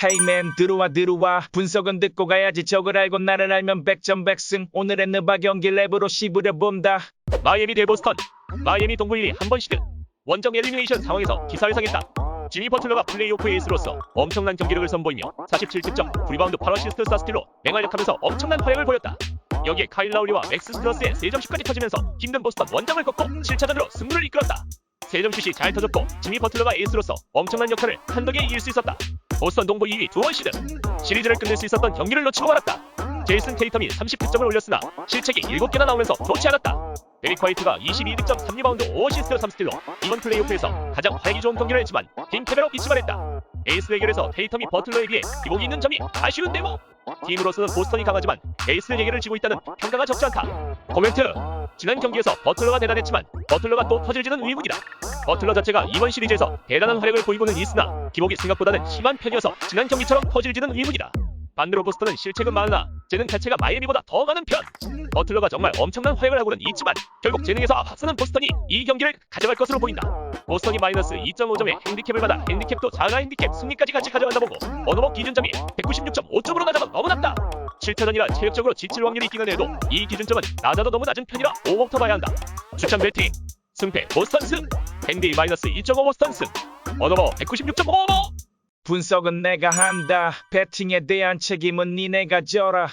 헤이맨 들어와 들어와. 분석은 듣고 가야지. 적을 알고 나를 알면 백전백승. 오늘의 느바 경기 랩으로 씹으려 본다. 마이애미 대 보스턴. 마이애미 동부 1위 한번 시드. 원정 엘리미네이션 상황에서 기사회상했다. 지미 버틀러가 플레이오프 에이스로서 엄청난 경기력을 선보이며 47득점, 브리바운드 8어시스트 사스틸로 맹활약하면서 엄청난 활약을 보였다. 여기에 카일 라우리와 맥스 스트러스의 3점슛까지 터지면서 힘든 보스턴 원정을 꺾고 7차전으로 승부를 이끌었다. 3점슛이 잘 터졌고 지미 버틀러가 에이스로서 엄청난 역할을 한덕에 이길 수 있었다 보스턴 동부 2위 두원 시드 시리즈를 끝낼 수 있었던 경기를 놓치고 말았다 제이슨 테이텀이 30득점을 올렸으나 실책이 7개나 나오면서 좋지 않았다. 데릭 화이트가 22득점 3리바운드 5어시스트 3스틸로 이번 플레이오프에서 가장 활기 좋은 경기를 했지만 팀 패배로 비침하랬다. 에이스 대결에서 테이텀이 버틀러에 비해 기복이 있는 점이 아쉬운 데모. 팀으로서는 보스턴이 강하지만 에이스 대결을 지고 있다는 평가가 적지 않다. 코멘트. 지난 경기에서 버틀러가 대단했지만 버틀러가 또 터질지는 의문이다. 버틀러 자체가 이번 시리즈에서 대단한 활약을 보이고는 있으나 기복이 생각보다는 심한 편이어서 지난 경기처럼 터질지는 의문이다. 반대로 보스턴은 실책은 많으나 재능 자체가 마이애미보다 더 많은 편. 버틀러가 정말 엄청난 활약을 하고는 있지만 결국 재능에서 앞서는 보스턴이 이 경기를 가져갈 것으로 보인다. 보스턴이 마이너스 2.5점의 핸디캡을 받아 핸디캡도 장하 핸디캡 승리까지 같이 가져간다 보고 어느먹 기준점이 196.5점으로 낮아도 너무 낮다. 7차전이라 체력적으로 지칠 확률이 있기는 해도 이 기준점은 낮아도 너무 낮은 편이라 5부터 봐야 한다. 추천 배팅 승패 보스턴 승 핸디 마이너스 2.5 보스턴 승 어느먹 196.5 분석은 내가 한다. 배팅에 대한 책임은 니네가 져라